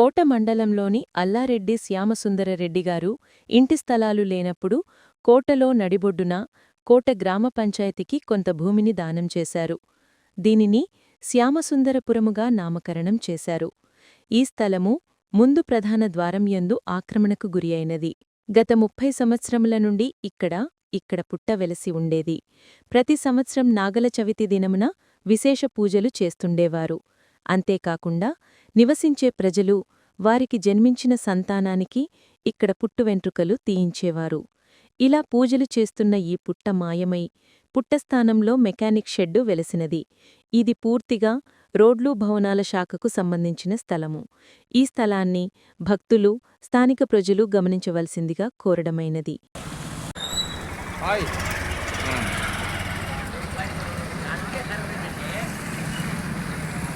కోట మండలంలోని అల్లారెడ్డి శ్యామసుందరరెడ్డిగారు ఇంటి స్థలాలు లేనప్పుడు కోటలో నడిబొడ్డున కోట గ్రామ పంచాయతీకి కొంత భూమిని దానం చేశారు. దీనిని శ్యామసుందరపురముగా నామకరణం చేశారు. ఈ స్థలము ముందు ప్రధాన ద్వారం యందు ఆక్రమణకు గురియైనది గత ముప్పై సంవత్సరముల నుండి ఇక్కడ ఇక్కడ పుట్ట వెలసి ఉండేది. ప్రతి సంవత్సరం నాగల చవితి దినమున విశేష పూజలు చేస్తుండేవారు. అంతేకాకుండా నివసించే ప్రజలు వారికి జన్మించిన సంతానానికి ఇక్కడ పుట్టు వెంట్రుకలు తీయించేవారు. ఇలా పూజలు చేస్తున్న ఈ పుట్ట మాయమై పుట్టస్థానంలో మెకానిక్ షెడ్డు వెలసినది. ఇది పూర్తిగా రోడ్లు భవనాల శాఖకు సంబంధించిన స్థలము. ఈ స్థలాన్ని భక్తులు స్థానిక ప్రజలు గమనించవలసిందిగా కోరడమైనది.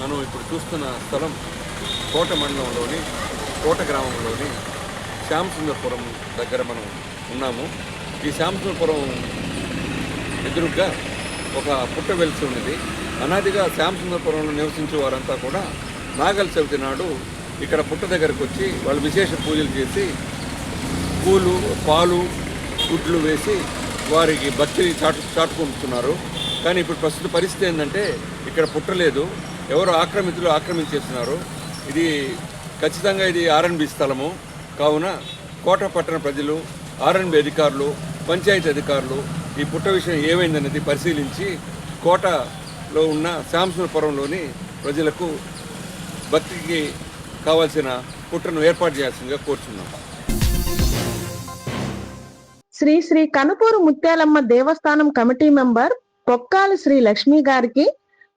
మనం ఇప్పుడు చూస్తున్న స్థలం కోట మండలంలోని కోట గ్రామంలోని శ్యామసుందరపురం దగ్గర మనం ఉన్నాము. ఈ శ్యామసుందరపురం ఎదురుగ్గా ఒక పుట్ట వెలిసి ఉన్నది. అనాదిగా శ్యామసుందరపురంలో నివసించే వారంతా కూడా నాగల చవితి నాడు ఇక్కడ పుట్ట దగ్గరకు వచ్చి వాళ్ళు విశేష పూజలు చేసి పూలు పాలు గుడ్లు వేసి వారికి భక్తిని చాటు చాటుకుంటున్నారు. కానీ ఇప్పుడు ప్రస్తుత పరిస్థితి ఏంటంటే ఇక్కడ పుట్టలేదు ఎవరు ఆక్రమితులు ఆక్రమించేస్తున్నారు ఇది ఖచ్చితంగా ఇది ఆర్ఎన్బి స్థలము. కావున కోట పట్టణ ప్రజలు ఆర్ఎన్బి అధికారులు పంచాయతీ అధికారులు ఈ పుట్ట విషయం ఏమైందనేది పరిశీలించి కోటలో ఉన్న శాంసనపురంలోని ప్రజలకు భక్తికి కావాల్సిన పుట్టను ఏర్పాటు చేయాల్సిందిగా కోరుచున్నాం. శ్రీ శ్రీ కనుపూరు ముత్యాలమ్మ దేవస్థానం కమిటీ మెంబర్ పొక్కాలి శ్రీ లక్ష్మి గారికి